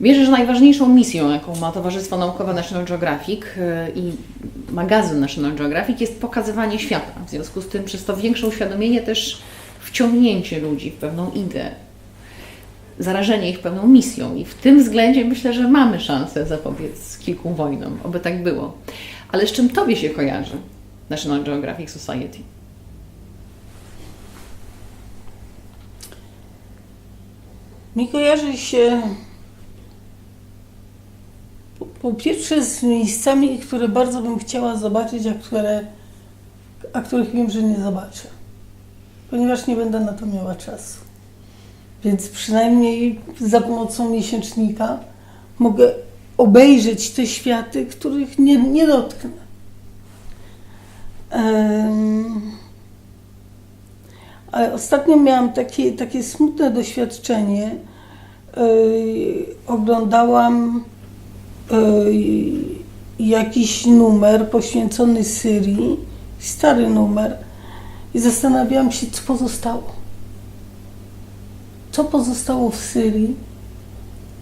Wierzę, że najważniejszą misją, jaką ma Towarzystwo Naukowe National Geographic y, i magazyn National Geographic jest pokazywanie świata. W związku z tym przez to większe uświadomienie też wciągnięcie ludzi w pewną ideę, zarażenie ich pewną misją. I w tym względzie myślę, że mamy szansę zapobiec kilku wojnom, oby tak było. Ale z czym Tobie się kojarzy National Geographic Society? Mi kojarzy się po, pierwsze z miejscami, które bardzo bym chciała zobaczyć, a, które, a których wiem, że nie zobaczę. Ponieważ nie będę na to miała czasu. Więc przynajmniej za pomocą miesięcznika mogę obejrzeć te światy, których nie, nie dotknę. Em, ale ostatnio miałam takie, takie smutne doświadczenie. Yy, oglądałam jakiś numer poświęcony Syrii, stary numer, i zastanawiałam się, co pozostało. Co pozostało w Syrii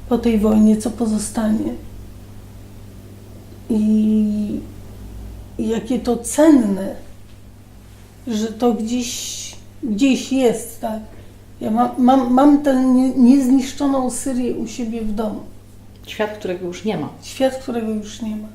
po tej wojnie, co pozostanie. I, jakie to cenne, że to gdzieś, gdzieś jest, tak. Ja mam, mam, mam tę nie, niezniszczoną Syrię u siebie w domu. Świat, którego już nie ma. Świat, którego już nie ma.